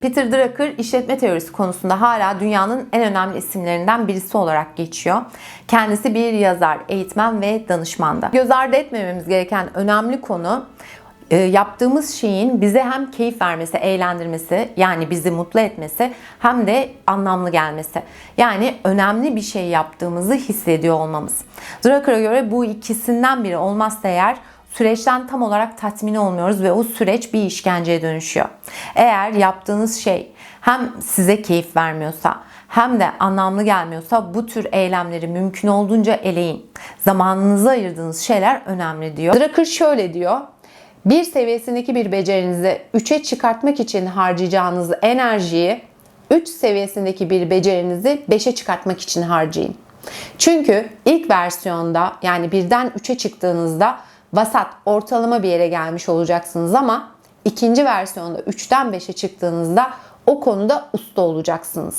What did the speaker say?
Peter Drucker işletme teorisi konusunda hala dünyanın en önemli isimlerinden birisi olarak geçiyor. Kendisi bir yazar, eğitmen ve danışmanda. Göz ardı etmememiz gereken önemli konu e, yaptığımız şeyin bize hem keyif vermesi, eğlendirmesi yani bizi mutlu etmesi hem de anlamlı gelmesi. Yani önemli bir şey yaptığımızı hissediyor olmamız. Drucker'a göre bu ikisinden biri olmazsa eğer süreçten tam olarak tatmin olmuyoruz ve o süreç bir işkenceye dönüşüyor. Eğer yaptığınız şey hem size keyif vermiyorsa hem de anlamlı gelmiyorsa bu tür eylemleri mümkün olduğunca eleyin. Zamanınızı ayırdığınız şeyler önemli diyor. Drucker şöyle diyor. Bir seviyesindeki bir becerinizi 3'e çıkartmak için harcayacağınız enerjiyi 3 seviyesindeki bir becerinizi 5'e çıkartmak için harcayın. Çünkü ilk versiyonda yani birden 3'e çıktığınızda vasat ortalama bir yere gelmiş olacaksınız ama ikinci versiyonda 3'ten 5'e çıktığınızda o konuda usta olacaksınız.